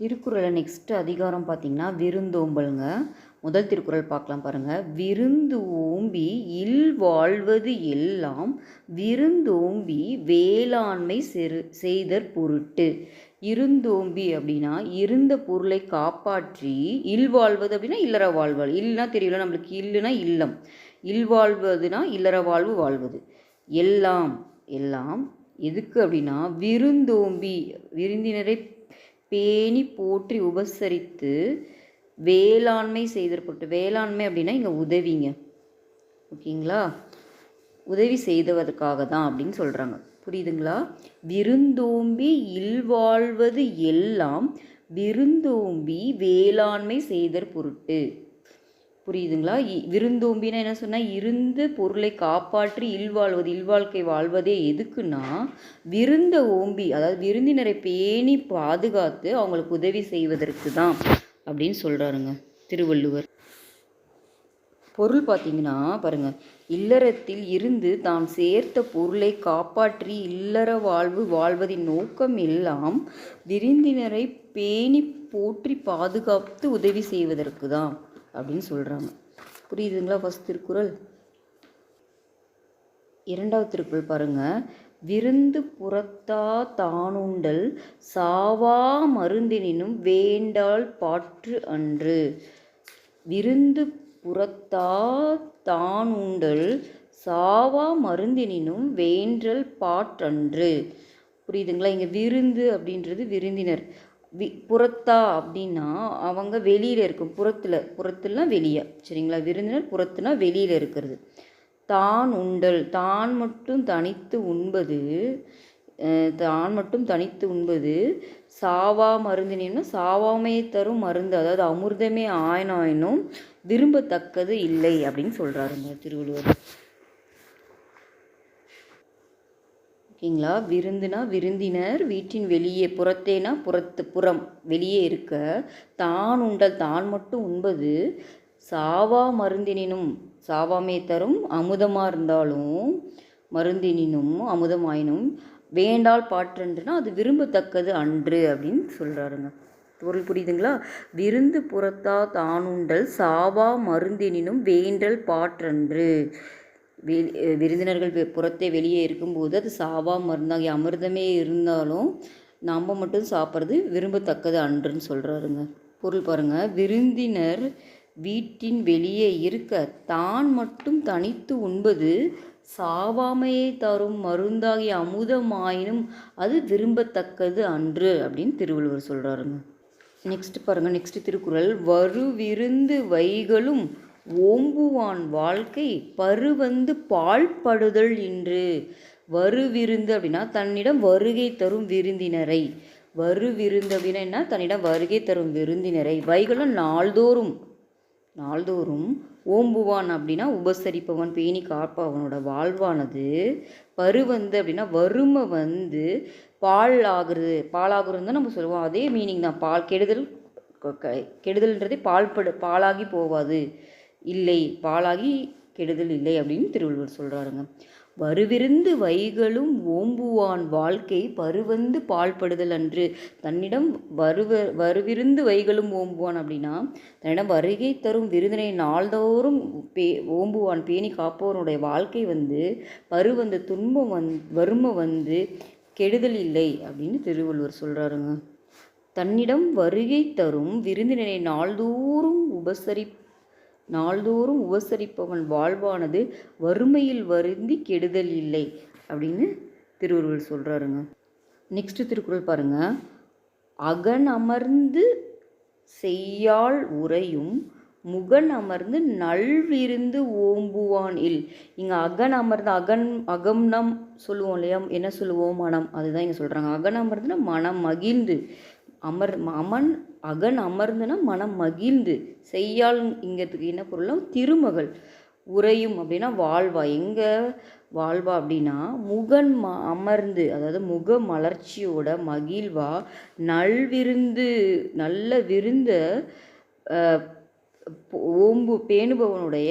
திருக்குறளை நெக்ஸ்ட் அதிகாரம் பார்த்திங்கன்னா விருந்தோம்பலுங்க. முதல் திருக்குறள் பார்க்கலாம் பாருங்கள் விருந்து ஓம்பி இல் வாழ்வது எல்லாம் விருந்தோம்பி வேளாண்மை செரு செய்தற் பொருட்டு. இருந்தோம்பி அப்படின்னா இருந்த பொருளை காப்பாற்றி இல் வாழ்வது அப்படின்னா இல்லற வாழ்வாள் இல்லைன்னா தெரியல நம்மளுக்கு இல்லைன்னா இல்லம். இல்வாழ்வதுனா இல்லற வாழ்வு வாழ்வது. எல்லாம் எல்லாம் எதுக்கு அப்படின்னா விருந்தோம்பி விருந்தினரை பேணி போற்றி உபசரித்து வேளாண்மை செய்திருப்பட்டு வேளாண்மை அப்படின்னா இங்கே உதவிங்க. ஓகேங்களா? உதவி செய்தவதற்காக தான் அப்படின்னு சொல்கிறாங்க புரியுதுங்களா? விருந்தோம்பி இல்வாழ்வது எல்லாம் விருந்தோம்பி வேளாண்மை செய்தற் பொருட்டு. புரியுதுங்களா? இ- விருந்தோம்பினா என்ன சொன்னால் இருந்து பொருளை காப்பாற்றி இல்வாழ்வது இல்வாழ்க்கை வாழ்வதே எதுக்குன்னா விருந்த ஓம்பி அதாவது விருந்தினரை பேணி பாதுகாத்து அவங்களுக்கு உதவி செய்வதற்கு தான் அப்படின்னு சொல்கிறாருங்க திருவள்ளுவர். பொருள் பார்த்தீங்கன்னா பாருங்கள் இல்லறத்தில் இருந்து தான் சேர்த்த பொருளை காப்பாற்றி இல்லற வாழ்வு வாழ்வதின் நோக்கம் எல்லாம் விருந்தினரை பேணி போற்றி பாதுகாத்து உதவி செய்வதற்கு தான். அப்படின்னு சொல்கிறாங்க புரியுதுங்களா? ஃபஸ்ட் திருக்குறள்? இரண்டாவது திருக்குறள் பாருங்க. விருந்து புறத்தா தானுண்டல் சாவா மருந்தினினும் வேண்டால் பாற்று அன்று. விருந்து புறத்தா தானுண்டல் சாவா மருந்தினும் வேண்டல் பாற்றன்று. புரியுதுங்களா? இங்கே விருந்து அப்படின்றது விருந்தினர். வி புறத்தா அப்படின்னா அவங்க வெளியில் இருக்கும். புறத்தில் புறத்துலாம் வெளியே. சரிங்களா? விருந்தினர் புறத்துனா வெளியில் இருக்கிறது. தான் உண்டல். தான் மட்டும் தனித்து உண்பது தான் மட்டும் தனித்து உண்பது சாவா மருந்தினா சாவாமே தரும் மருந்து. அதாவது அமிர்தமே ஆயினாயினும் விரும்பத்தக்கது இல்லை அப்படின்னு சொல்கிறாருங்க திருவள்ளுவர். ஓகேங்களா விருந்துனா விருந்தினர் வீட்டின் வெளியே புறத்தேனா புறத்து புறம் வெளியே இருக்க தான் உண்டல் தான் மட்டும் உண்பது சாவா மருந்தினினும் சாவாமே தரும் அமுதமாக இருந்தாலும் மருந்தினினும் அமுதமாயினும் வேண்டால் பாற்றன்றுனா அது விரும்பத்தக்கது அன்று அப்படின்னு சொல்கிறாருங்க பொருள் புரியுதுங்களா? விருந்து புறத்தா தானுண்டல் சாவா மருந்தினினும் வேண்டல் பாற்றன்று. வெளி விருந்தினர்கள் புறத்தே வெளியே இருக்கும்போது அது சாவா மருந்தாகி அமிர்தமே இருந்தாலும் நாம் மட்டும் சாப்பிட்றது விரும்பத்தக்கது அன்றுன்னு சொல்கிறாருங்க பொருள் பாருங்கள் விருந்தினர் வீட்டின் வெளியே இருக்க தான் மட்டும் தனித்து உண்பது சாவாமையை தரும் மருந்தாகிய அமுதமாயினும் அது விரும்பத்தக்கது அன்று அப்படின்னு திருவள்ளுவர் சொல்கிறாருங்க நெக்ஸ்ட் பாருங்கள் நெக்ஸ்ட் திருக்குறள். வருவிருந்து வைகளும் ஓம்புவான் வாழ்க்கை பருவந்து பாழ்படுதல் இன்று. வருவிருந்து அப்படின்னா தன்னிடம் வருகை தரும் விருந்தினரை. வருவிருந்து அப்படின்னா என்ன? தன்னிடம் வருகை தரும் விருந்தினரை. வைகளும் நாள்தோறும் நாள்தோறும் ஓம்புவான் அப்படின்னா உபசரிப்பவன் பேணி காப்பவனோட வாழ்வானது. பருவந்து அப்படின்னா வறுமை வந்து பால் ஆகுறது பாலாகுறது தான் நம்ம சொல்லுவோம். அதே மீனிங் தான். பால் கெடுதல் கெடுதல்ன்றதே பால்படு பாலாகி போவாது இல்லை பாலாகி கெடுதல் இல்லை அப்படின்னு திருவள்ளுவர் சொல்கிறாருங்க வருவிருந்து வைகளும் ஓம்புவான் வாழ்க்கை பருவந்து பால்படுதல் அன்று. தன்னிடம் வருவ வருவிருந்து வைகளும் ஓம்புவான் அப்படின்னா தன்னிடம் வருகை தரும் விருந்தினை நாள்தோறும் பே ஓம்புவான் பேணி காப்பவனுடைய வாழ்க்கை வந்து பருவந்த துன்பம் வந் வறுமை வந்து கெடுதல் இல்லை அப்படின்னு திருவள்ளுவர் சொல்கிறாருங்க தன்னிடம் வருகை தரும் விருந்தினரை நாள்தோறும் உபசரி நாள்தோறும் உபசரிப்பவன் வாழ்வானது வறுமையில் வருந்தி கெடுதல் இல்லை அப்படின்னு திருவள்ளுவர் சொல்கிறாருங்க நெக்ஸ்ட் திருக்குறள் பாருங்க. அகன் அமர்ந்து செய்யாள் உரையும் முகன் அமர்ந்து நல்விருந்து ஓம்புவான் இல். இங்கே அகன் அமர்ந்து அகன் அகம்னம் சொல்லுவோம் இல்லையா? என்ன சொல்லுவோம்? மனம். அதுதான் இங்கே சொல்கிறாங்க அகன் அமர்ந்துனா மனம் மகிழ்ந்து. அமர் அமன் அகன் அமர்ந்துனா மனம் மகிழ்ந்து செய்யாள் இங்கிறதுக்கு என்ன பொருளும் திருமகள் உறையும் அப்படின்னா வாழ்வா. எங்கே வாழ்வா அப்படின்னா முகன் ம அமர்ந்து அதாவது முக மலர்ச்சியோட மகிழ்வா நல்விருந்து நல்ல விருந்த ஓம்பு பேணுபவனுடைய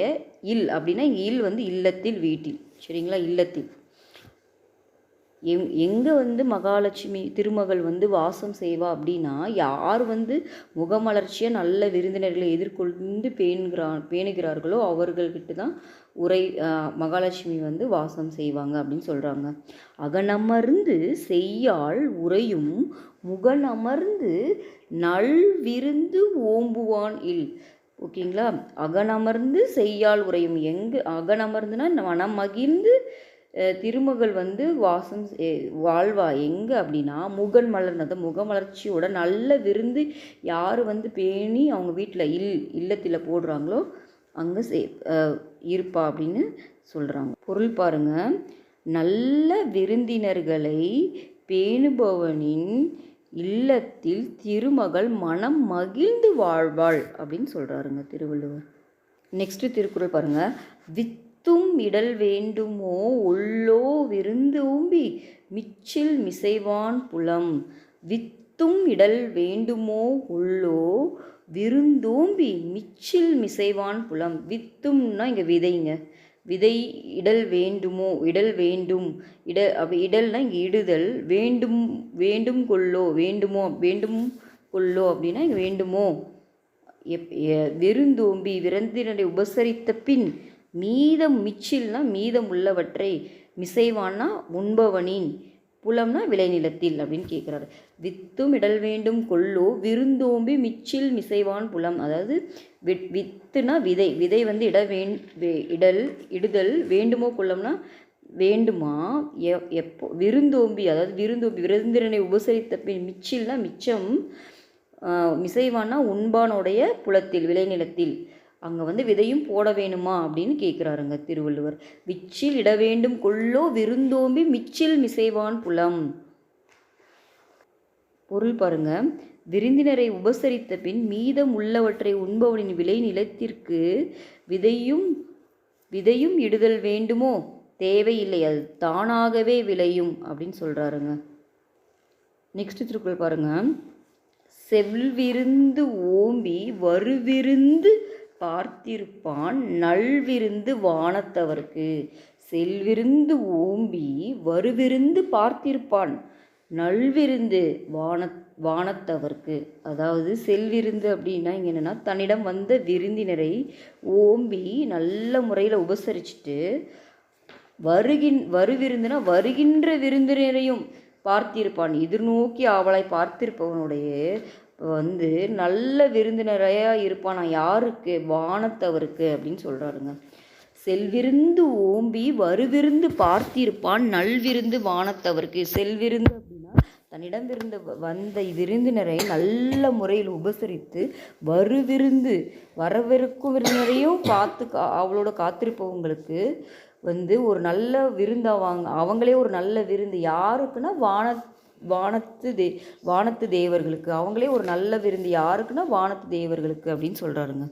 இல் அப்படின்னா இங்கே இல் வந்து இல்லத்தில் வீட்டில். சரிங்களா? இல்லத்தில். எங் எங்கே வந்து மகாலட்சுமி திருமகள் வந்து வாசம் செய்வா அப்படின்னா யார் வந்து முகமலர்ச்சியாக நல்ல விருந்தினர்களை எதிர்கொண்டு பேணுகிறா பேணுகிறார்களோ அவர்கள்கிட்ட தான் உரை மகாலட்சுமி வந்து வாசம் செய்வாங்க அப்படின்னு சொல்கிறாங்க அகனமர்ந்து செய்யாள் உரையும் முகனமர்ந்து நல் விருந்து ஓம்புவான் இல். ஓகேங்களா? அகனமர்ந்து செய்யாள் உரையும் எங்கே அகனமர்ந்துனா மனம் மகிழ்ந்து திருமகள் வந்து வாசம் வாழ்வா? எங்கே அப்படின்னா முகன் மலர்னது முகமலர்ச்சியோட நல்ல விருந்து யார் வந்து பேணி அவங்க வீட்டில் இல் இல்லத்தில் போடுறாங்களோ அங்கே சே இருப்பா அப்படின்னு சொல்கிறாங்க பொருள் பாருங்கள் நல்ல விருந்தினர்களை பேணுபவனின் இல்லத்தில் திருமகள் மனம் மகிழ்ந்து வாழ்வாள் அப்படின்னு சொல்கிறாருங்க திருவள்ளுவர். நெக்ஸ்ட்டு திருக்குறள் பாருங்கள் வித் வித்தும் இடல் வேண்டுமோ உள்ளோ விருந்தூம்பி மிச்சில் மிசைவான் புலம். வித்தும் இடல் வேண்டுமோ உள்ளோ விருந்தோம்பி மிச்சில் மிசைவான் புலம். வித்தும்னா இங்கே விதைங்க. விதை இடல் வேண்டுமோ இடல் வேண்டும். இட இடல்னா இங்கே இடுதல். வேண்டும் வேண்டும் கொள்ளோ வேண்டுமோ வேண்டும் கொள்ளோ அப்படின்னா இங்கே வேண்டுமோ. எப் விருந்தோம்பி விருந்தினரை உபசரித்த பின் மீதம் மிச்சில்னா மீதம் உள்ளவற்றை மிசைவான்னா உண்பவனின் புலம்னா விளைநிலத்தில் அப்படின்னு கேட்குறாரு வித்தும் இடல் வேண்டும் கொள்ளோ விருந்தோம்பி மிச்சில் மிசைவான் புலம். அதாவது வித் வித்துனா விதை. விதை வந்து இட வேண் இடல் இடுதல் வேண்டுமோ கொள்ளம்னா வேண்டுமா? எ எப்போ விருந்தோம்பி. அதாவது விருந்தோம்பி விருந்திரனை உபசரித்த பின் மிச்சில்னா மிச்சம் மிசைவானா உண்பானுடைய புலத்தில் விளைநிலத்தில். அங்கே வந்து விதையும் போட வேணுமா அப்படின்னு கேட்குறாருங்க திருவள்ளுவர். விச்சில் இட வேண்டும் கொள்ளோ விருந்தோம்பி மிச்சில் மிசைவான் புலம். பொருள் பாருங்க. விருந்தினரை உபசரித்த பின் மீதம் உள்ளவற்றை உண்பவனின் விளை நிலத்திற்கு விதையும் விதையும் இடுதல் வேண்டுமோ? தேவையில்லை அது தானாகவே விளையும் அப்படின்னு சொல்கிறாருங்க நெக்ஸ்ட் திருக்குறள் பாருங்க. செவ்விருந்து ஓம்பி வருவிருந்து பார்த்திருப்பான் நல்விருந்து வானத்தவர்க்கு. செல்விருந்து ஓம்பி வருவிருந்து பார்த்திருப்பான் நல்விருந்து வான வானத்தவர்க்கு. அதாவது செல்விருந்து அப்படின்னா இங்கே என்னென்னா தன்னிடம் வந்த விருந்தினரை ஓம்பி நல்ல முறையில் உபசரிச்சுட்டு வருகின் வருவிருந்துனா வருகின்ற விருந்தினரையும் பார்த்திருப்பான். எதிர்நோக்கி ஆவலாய் பார்த்திருப்பவனுடைய வந்து நல்ல விருந்தினரையாக இருப்பான் யாருக்கு? வானத்தவருக்கு அப்படின்னு சொல்கிறாருங்க செல்விருந்து ஓம்பி வருவிருந்து பார்த்திருப்பான் நல்விருந்து வானத்தவருக்கு. செல்விருந்து அப்படின்னா தன்னிடம் விருந்து வந்த விருந்தினரை நல்ல முறையில் உபசரித்து வருவிருந்து வரவிருக்கும் விருந்தினரையும் பார்த்து கா அவளோட காத்திருப்பவங்களுக்கு வந்து ஒரு நல்ல விருந்தாவாங்க அவங்களே ஒரு நல்ல விருந்து. யாருக்குன்னா வான வானத்து தே வானத்து தேவர்களுக்கு. அவங்களே ஒரு நல்ல விருந்து யாருக்குன்னா வானத்து தேவர்களுக்கு அப்படின்னு சொல்கிறாருங்க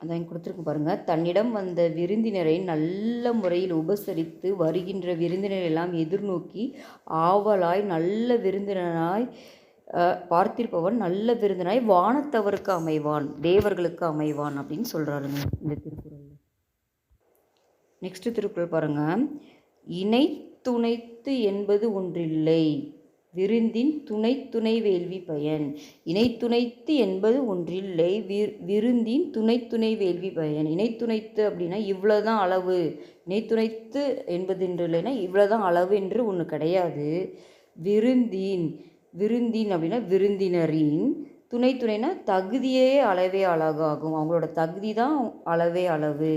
அதான் கொடுத்துருக்கு பாருங்கள் தன்னிடம் வந்த விருந்தினரை நல்ல முறையில் உபசரித்து வருகின்ற விருந்தினர் எல்லாம் எதிர்நோக்கி ஆவலாய் நல்ல விருந்தினராய் பார்த்திருப்பவன் நல்ல விருந்தினாய் வானத்தவருக்கு அமைவான் தேவர்களுக்கு அமைவான் அப்படின்னு சொல்கிறாருங்க இந்த திருக்குறள் நெக்ஸ்ட் திருக்குறள் பாருங்கள் இணை துணைத்து என்பது ஒன்றில்லை. விருந்தின் துணை துணை வேள்வி பயன் இணைத்துணைத்து என்பது ஒன்றில்லை. விர் விருந்தின் துணை துணை வேள்வி பயன் இணைத்துணைத்து அப்படின்னா இவ்வளோதான் அளவு. இணைத்துணைத்து என்பது என்று இல்லைன்னா இவ்வளோதான் அளவு என்று ஒன்று கிடையாது. விருந்தின் விருந்தின் அப்படின்னா விருந்தினரின். துணை துணைனா தகுதியே அளவே அழகாகும். அவங்களோட தகுதி தான் அளவே அளவு.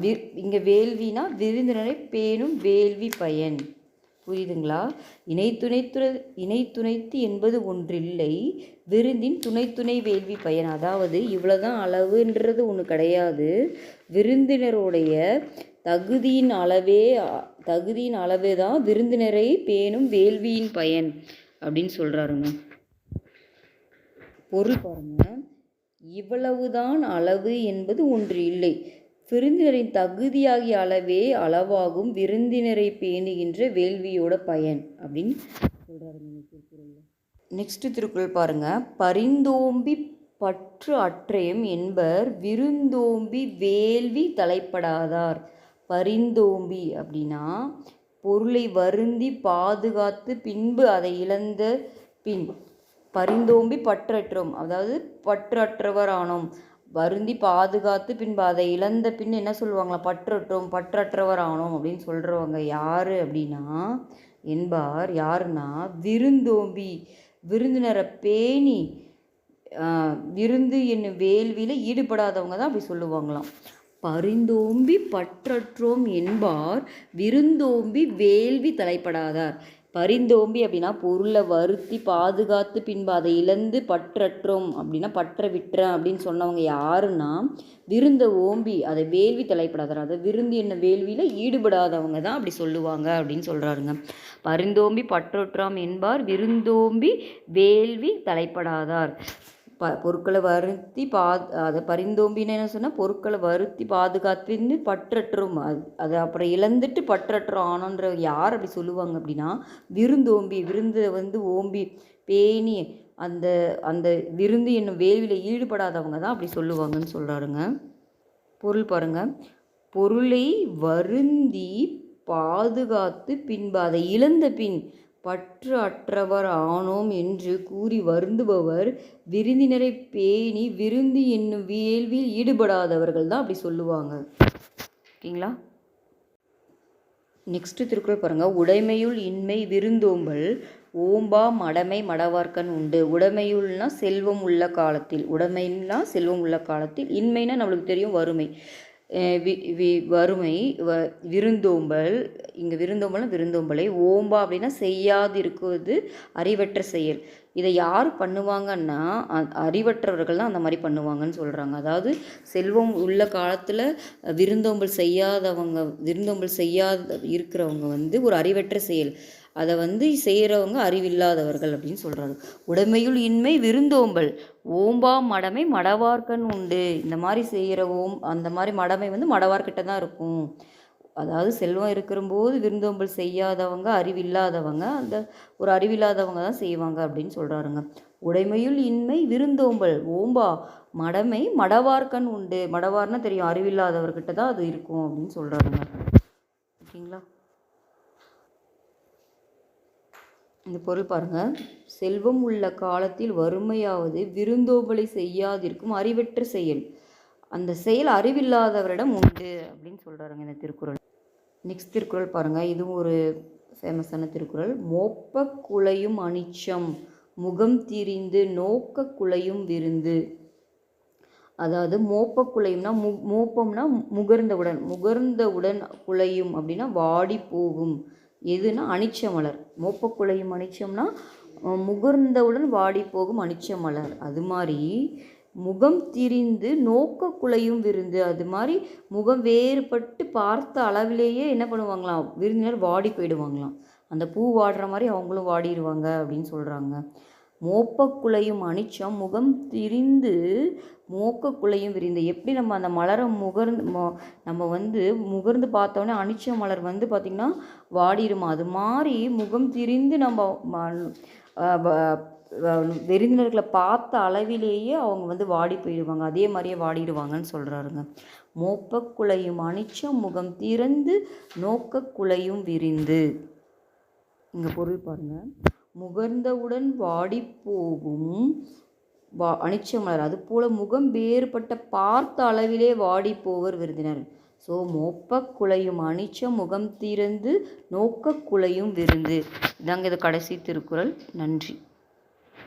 வி இங்கே வேள்வினா விருந்தினரை பேணும் வேள்வி பயன். புரியுதுங்களா? இணை இணைத்துணைத்து இணை துணைத்து என்பது ஒன்றில்லை. விருந்தின் துணை துணை வேள்வி பயன். அதாவது இவ்வளோதான் அளவுன்றது ஒன்று கிடையாது. விருந்தினருடைய தகுதியின் அளவே தகுதியின் அளவே தான் விருந்தினரை பேணும் வேள்வியின் பயன் அப்படின்னு சொல்கிறாருங்க பொருள் பாருங்க. இவ்வளவுதான் அளவு என்பது ஒன்று இல்லை. விருந்தினரின் தகுதியாகிய அளவே அளவாகும் விருந்தினரை பேணுகின்ற வேள்வியோட பயன் அப்படின்னு சொல்கிறாரு திருக்குறளில். நெக்ஸ்ட் திருக்குறள் பாருங்க. பரிந்தோம்பி பற்று அற்றையும் என்பர் விருந்தோம்பி வேள்வி தலைப்படாதார். பரிந்தோம்பி அப்படின்னா பொருளை வருந்தி பாதுகாத்து பின்பு அதை இழந்த பின் பரிந்தோம்பி பற்றற்றோம். அதாவது பற்றற்றவர் ஆனோம் வருந்தி பாதுகாத்து பின்பு அதை இழந்த பின் என்ன சொல்லுவாங்களா? பற்றற்றோம் பற்றற்றவர் ஆனோம் அப்படின்னு சொல்கிறவங்க யார் அப்படின்னா என்பார். யாருன்னா? விருந்தோம்பி விருந்தினரை பேணி விருந்து என்னும் வேள்வியில் ஈடுபடாதவங்க தான் அப்படி சொல்லுவாங்களாம். பரிந்தோம்பி பற்றற்றோம் என்பார். விருந்தோம்பி வேள்வி தலைப்படாதார். பரிந்தோம்பி அப்படின்னா பொருளை வருத்தி பாதுகாத்து பின்பு அதை இழந்து பற்றற்றோம் அப்படின்னா பற்ற விட்டுறேன் அப்படின்னு சொன்னவங்க யாருன்னா விருந்த ஓம்பி அதை வேள்வி தலைப்படாதார் அதை விருந்து என்ன வேள்வியில் ஈடுபடாதவங்க தான் அப்படி சொல்லுவாங்க அப்படின்னு சொல்கிறாருங்க பரிந்தோம்பி பற்றொற்றாம் என்பார் விருந்தோம்பி வேள்வி தலைப்படாதார். ப பொருட்களை வருத்தி பா அதை பரிந்தோம்பினேன்னு என்ன சொன்னால் பொருட்களை வருத்தி பாதுகாத்துன்னு பற்றற்றும் அது அதை அப்புறம் இழந்துட்டு பற்றற்றம் ஆனோன்ற யார் அப்படி சொல்லுவாங்க அப்படின்னா விருந்தோம்பி விருந்தை வந்து ஓம்பி பேணி அந்த அந்த விருந்து என்னும் வேள்வியில் ஈடுபடாதவங்க தான் அப்படி சொல்லுவாங்கன்னு சொல்கிறாருங்க பொருள் பாருங்கள் பொருளை வருந்தி பாதுகாத்து பின்பு அதை இழந்த பின் பற்று அற்றவர் ஆனோம் என்று கூறி வருந்துபவர். விருந்தினரை பேணி விருந்து என்னும் வேள்வியில் ஈடுபடாதவர்கள் தான் அப்படி சொல்லுவாங்க. ஓகேங்களா? நெக்ஸ்ட்டு திருக்குறள் பாருங்கள் உடைமையுள் இன்மை விருந்தோம்பல் ஓம்பா மடமை மடவார்க்கன் உண்டு. உடைமையுள்னா செல்வம் உள்ள காலத்தில். உடைமைன்னா செல்வம் உள்ள காலத்தில். இன்மைனா நம்மளுக்கு தெரியும் வறுமை. வறுமை வ விருந்தோம்பல் இங்கே விருந்தோம்பல்னா விருந்தோம்பலை. ஓம்பா அப்படின்னா செய்யாதிருக்குவது அறிவற்ற செயல். இதை யார் பண்ணுவாங்கன்னா அ- அறிவற்றவர்கள் தான் அந்த மாதிரி பண்ணுவாங்கன்னு சொல்கிறாங்க அதாவது செல்வம் உள்ள காலத்தில் விருந்தோம்பல் செய்யாதவங்க விருந்தோம்பல் செய்யாத இருக்கிறவங்க வந்து ஒரு அறிவற்ற செயல். அதை வந்து செய்கிறவங்க அறிவில்லாதவர்கள் அப்படின்னு சொல்கிறாங்க உடைமையுள் இன்மை விருந்தோம்பல். ஓம்பா மடமை மடவார்க்கன் உண்டு. இந்த மாதிரி செய்கிற ஓம் அந்த மாதிரி மடமை வந்து மடவார்கிட்ட தான் இருக்கும். அதாவது செல்வம் இருக்கிறபோது விருந்தோம்பல் செய்யாதவங்க அறிவில்லாதவங்க அந்த ஒரு அறிவில்லாதவங்க தான் செய்வாங்க அப்படின்னு சொல்கிறாருங்க உடைமையுள் இன்மை விருந்தோம்பல். ஓம்பா மடமை மடவார்க்கன் உண்டு. மடவார்னா தெரியும் அறிவில்லாதவர்கிட்ட தான் அது இருக்கும் அப்படின்னு சொல்கிறாருங்க ஓகேங்களா? இந்த பொருள் பாருங்கள் செல்வம் உள்ள காலத்தில் வறுமையாவது விருந்தோம்பலை செய்யாதிருக்கும் அறிவற்ற செயல். அந்த செயல் அறிவில்லாதவரிடம் உண்டு அப்படின்னு சொல்கிறாருங்க இந்த திருக்குறள். நெக்ஸ்ட் திருக்குறள் பாருங்கள் இதுவும் ஒரு ஃபேமஸான திருக்குறள். மோப்ப குலையும் அனிச்சம். முகம் திரிந்து நோக்க குலையும் விருந்து. அதாவது மோப்ப குலையும்னா மு மோப்பம்னா முகர்ந்தவுடன் முகர்ந்தவுடன் குலையும் அப்படின்னா வாடி போகும் எதுனா அனிச்ச மலர் மோப்ப அனிச்சம்னா முகர்ந்தவுடன் வாடி போகும் அனிச்ச மலர் அது மாதிரி முகம் திரிந்து நோக்க குலையும் விருந்து. அது மாதிரி முகம் வேறுபட்டு பார்த்த அளவிலேயே என்ன பண்ணுவாங்களாம்? விருந்தினர் வாடி போயிடுவாங்களாம். அந்த பூ வாடுற மாதிரி அவங்களும் வாடிடுவாங்க அப்படின்னு சொல்கிறாங்க மோப்பக்குலையும் அனிச்சம் முகம் திரிந்து மூக்குக்குள்ளேயும் விரிந்து எப்படி நம்ம அந்த மலரை முகர்ந்து நம்ம வந்து முகர்ந்து பார்த்தோன்னே அனிச்ச மலர் வந்து பார்த்திங்கன்னா வாடிடுமா அது மாதிரி முகம் திரிந்து நம்ம ம- விருந்தினர்களை பார்த்த அளவிலேயே அவங்க வந்து வாடி போயிடுவாங்க. அதே மாதிரியே வாடிடுவாங்கன்னு சொல்கிறாருங்க மோப்பக்குலையும் அனிச்சம் முகம் திறந்து நோக்கக்குலையும் விரிந்து. இங்கே பொருள் பாருங்கள் முகர்ந்தவுடன் வாடி போகும் வா அனிச்ச மலர் அதுபோல முகம் வேறுபட்ட பார்த்த அளவிலே வாடி போவர் விருந்தினர். ஸோ மொப்ப குலையும் அனிச்சம் முகம் திறந்து நோக்க குலையும் விருந்து. இதாங்க இது கடைசி திருக்குறள். நன்றி.